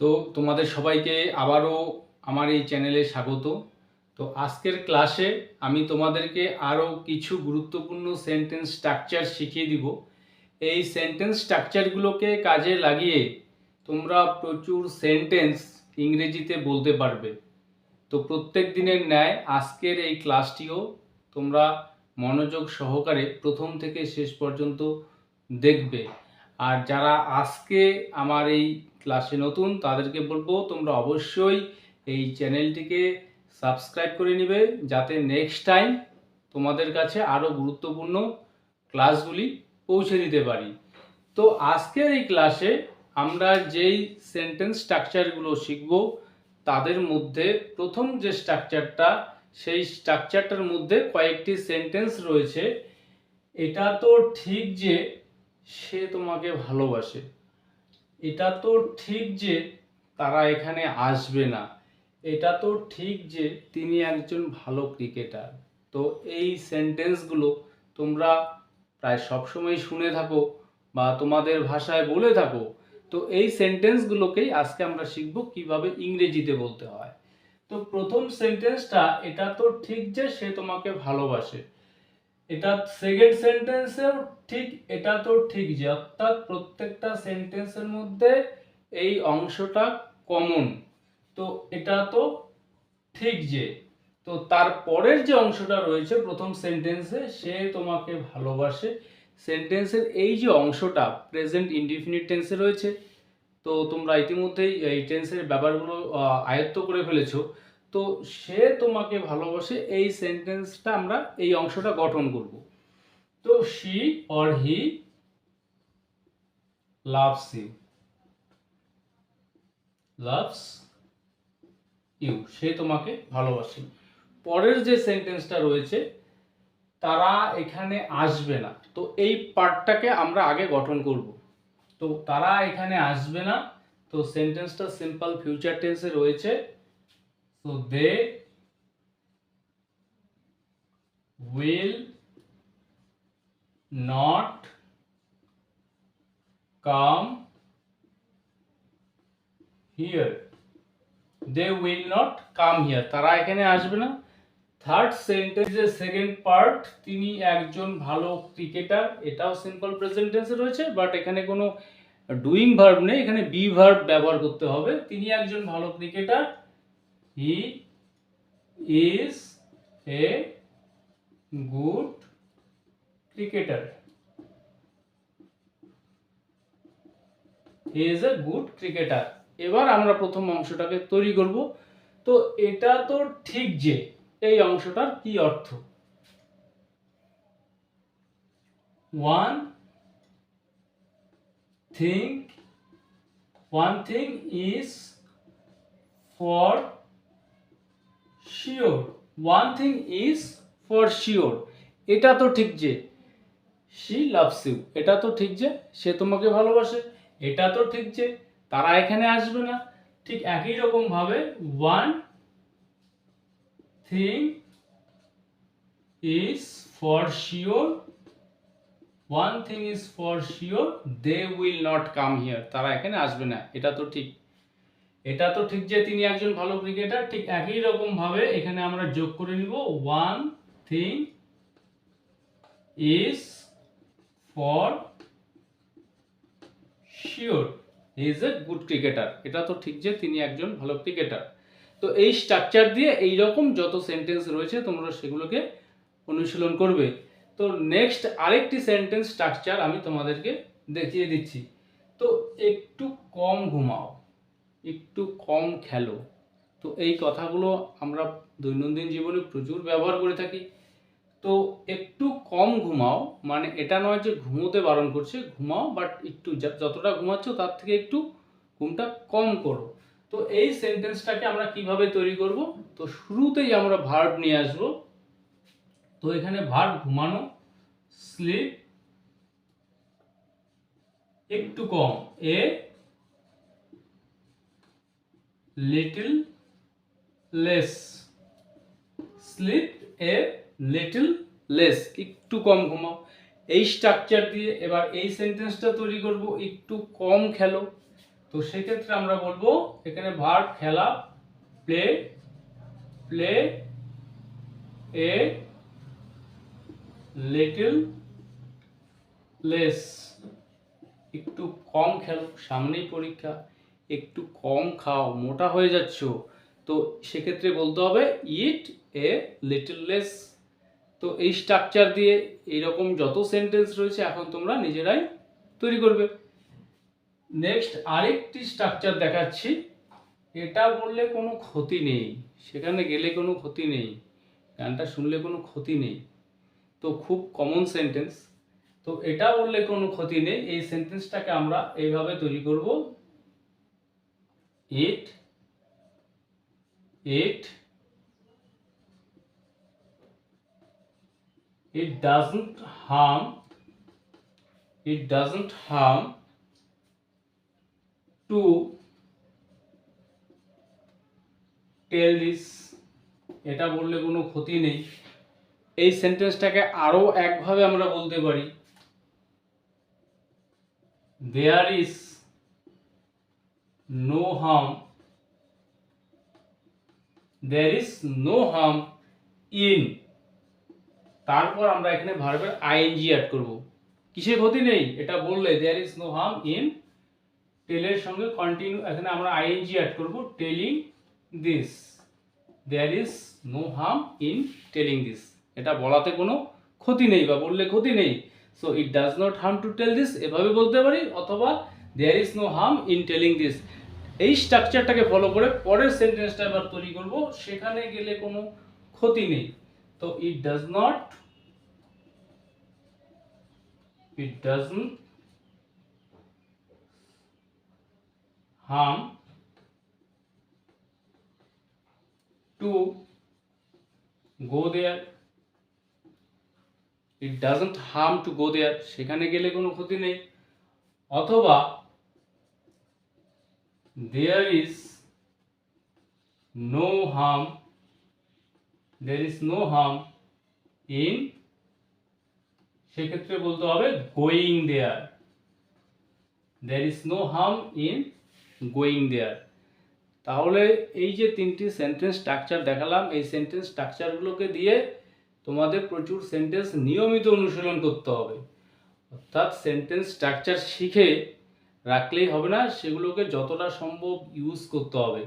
তো তোমাদের সবাইকে আবারও আমার এই চ্যানেলে স্বাগত। তো আজকের ক্লাসে আমি তোমাদেরকে আরও কিছু গুরুত্বপূর্ণ সেন্টেন্স স্ট্রাকচার শিখিয়ে দিব। এই সেন্টেন্স স্ট্রাকচারগুলোকে কাজে লাগিয়ে তোমরা প্রচুর সেন্টেন্স ইংরেজিতে বলতে পারবে। তো প্রত্যেক দিনের ন্যায় আজকের এই ক্লাসটিও তোমরা মনোযোগ সহকারে প্রথম থেকে শেষ পর্যন্ত দেখবে। আর যারা আজকে আমার এই ক্লাসে নতুন, তাদেরকে বলব তোমরা অবশ্যই এই চ্যানেলটিকে সাবস্ক্রাইব করে নেবে যাতে নেক্সট টাইম তোমাদের কাছে আরও গুরুত্বপূর্ণ ক্লাসগুলি পৌঁছে দিতে পারি। তো আজকের এই ক্লাসে আমরা যেই সেন্টেন্স স্ট্রাকচারগুলো শিখব, তাদের মধ্যে প্রথম যে স্ট্রাকচারটা সেই স্ট্রাকচারটার মধ্যে কয়েকটি সেন্টেন্স রয়েছে। এটা তো ঠিক যে সে তোমাকে ভালোবাসে। এটা তো ঠিক যে তারা এখানে আসবে না। এটা তো ঠিক যে তিনি একজন ভালো ক্রিকেটার। তো এই সেন্টেন্সগুলো তোমরা প্রায় সবসময় শুনে থাকো বা তোমাদের ভাষায় বলে থাকো। তো এই সেন্টেন্সগুলোকেই আজকে আমরা শিখব কীভাবে ইংরেজিতে বলতে হয়। তো প্রথম সেন্টেন্সটা এটা তো ঠিক যে সে তোমাকে ভালোবাসে। এটা সেকেন্ড সেন্টেন্সেও ঠিক, এটা তো ঠিক যে অর্থাৎ প্রত্যেকটা সেন্টেন্সের মধ্যে এই অংশটা কমন তো এটা তো ঠিক যে, তো তারপরের যে অংশটা রয়েছে প্রথম সেন্টেন্সে সে তোমাকে ভালোবাসে। সেন্টেন্সের এই যে অংশটা প্রেজেন্ট ইনডিফিনিট টেন্সে রয়েছে, তো তোমরা ইতিমধ্যেই এই টেন্সের ব্যাপারগুলো আয়ত্ত করে ফেলেছো। তো সে তোমাকে ভালোবাসে, এই সেন্টেন্সটা আমরা, এই অংশটা গঠন করব। তো she or he loves you loves you সে তোমাকে ভালোবাসে। পরের যে সেন্টেন্সটা রয়েছে, তারা এখানে আসবে না। তো এই পার্টটাকে আমরা আগে গঠন করব। তো তারা এখানে আসবে না। তো সেন্টেন্সটা সিম্পল ফিউচার টেন্সে রয়েছে। So they will not come here. They will not come here. তারা এখানে আসবে না থার্ড সেন্টেন্সের সেকেন্ড পার্ট তিনি একজন ভালো ক্রিকেটার এটাও সিম্পল প্রেজেন্ট টেন্সে রয়েছে বাট এখানে কোনো ডুইং ভার্ব নেই, এখানে বি ভার্ব ব্যবহার করতে হবে তিনি একজন ভালো cricketer he is a good cricketer. He is a good cricketer. এবার আমরা প্রথম অংশটাকে তৈরি করব। তো এটা তো ঠিক যে এই অংশটার কি অর্থ? One thing one thing is for sure one thing is for sure এটা তো ঠিক যে শি লাভস ইউ এটা তো ঠিক যে সে তোমাকে ভালোবাসে। এটা তো ঠিক যে তারা এখানে আসবে না। ঠিক একই রকম ভাবে one thing is for sure one thing is for sure they will not come here তারা এখানে আসবে না। এটা তো ঠিক। এটা তো ঠিক যে তিনি একজন ভালো ক্রিকেটার ঠিক একই রকম ভাবে এখানে আমরা যোগ করে নিব। One thing is for sure is a good cricketer এটা তো ঠিক যে তিনি একজন ভালো ক্রিকেটার তো এই স্ট্রাকচার দিয়ে এই রকম যত সেন্টেন্স রয়েছে তোমরা সেগুলোকে অনুশীলন করবে। তো নেক্সট আরেকটি সেন্টেন্স স্ট্রাকচার আমি তোমাদেরকে দেখিয়ে দিচ্ছি। তো একটু কম ঘুমাও। একটু কম খেলো। তো এই কথাগুলো আমরা দৈনন্দিন জীবনে প্রচুর ব্যবহার করে থাকি। তো একটু কম ঘুমাও মানে এটা নয় যে ঘুমোতে বারণ করছে, ঘুমাও বাট একটু যতটা ঘুমাচ্ছ তার থেকে একটু ঘুমটা কম করো। তো এই সেন্টেন্সটাকে আমরা কীভাবে তৈরি করব? তো শুরুতেই আমরা ভার্ব নিয়ে আসব। তো এখানে ভার্ব ঘুমানো স্লিপ একটু কম, a little less sleep a little less একটু কম ঘুমাও। এই স্ট্রাকচার দিয়ে এবার এই সেন্টেন্সটা তৈরি করব, একটু কম খেলো। তো সেক্ষেত্রে আমরা বলব, এখানে ভার্ব খেলা play play a little less একটু কম খেলো, সামনেই পরীক্ষা। একটু কম খাও, মোটা হয়ে যাচ্ছ। তো সেক্ষেত্রে বলতে হবে ইট এ লিটল লেস তো এই স্ট্রাকচার দিয়ে এইরকম যত সেন্টেন্স রয়েছে, এখন তোমরা নিজেরাই তৈরি করবে। নেক্সট আরেকটি স্ট্রাকচার দেখাচ্ছি। এটা বললে কোনো ক্ষতি নেই। সেখানে গেলে কোনো ক্ষতি নেই। গানটা শুনলে কোনো ক্ষতি নেই। তো খুব কমন সেন্টেন্স তো এটা বললে কোনো ক্ষতি নেই। এই সেন্টেন্সটাকে আমরা এইভাবে তৈরি করব। ইট ইট it doesn't harm, it doesn't harm to tell this, এটা বললে কোনো ক্ষতি নেই। এই সেন্টেন্সটাকে আরও একভাবে আমরা বলতে পারি। There is no harm there is no harm in তারপর আমরা এখানে ভার্বের আইএনজি অ্যাড করব। কিসের ক্ষতি নেই? এটা বললে there is no harm in টেলের সঙ্গে কন্টিনিউ এখানে আমরা আইএনজি অ্যাড করব telling this there is no harm in telling this এটা বলাতে কোনো ক্ষতি নেই বা বললে ক্ষতি নেই। So it does not harm to tell this এভাবে বলতে পারি, অথবা there is no harm in telling this এই স্ট্রাকচারটাকে ফলো করে পরের সেন্টেন্সটা এবার তৈরি করব, সেখানে গেলে কোনো ক্ষতি নেই। তো it does not it doesn't harm to go there. It doesn't harm to go there, সেখানে গেলে কোনো ক্ষতি নেই। অথবা there is no harm, there is no harm in, সেক্ষেত্রে বলতে হবে going there there is no harm in going there তাহলে এই যে তিনটি সেন্টেন্স স্ট্রাকচার দেখালাম, এই সেন্টেন্স স্ট্রাকচারগুলোকে দিয়ে তোমাদের প্রচুর সেন্টেন্স নিয়মিত অনুশীলন করতে হবে। অর্থাৎ সেন্টেন্স স্ট্রাকচার শিখে রাখলেই হবে না সেগুলোকে যতটা সম্ভব ইউজ করতে হবে।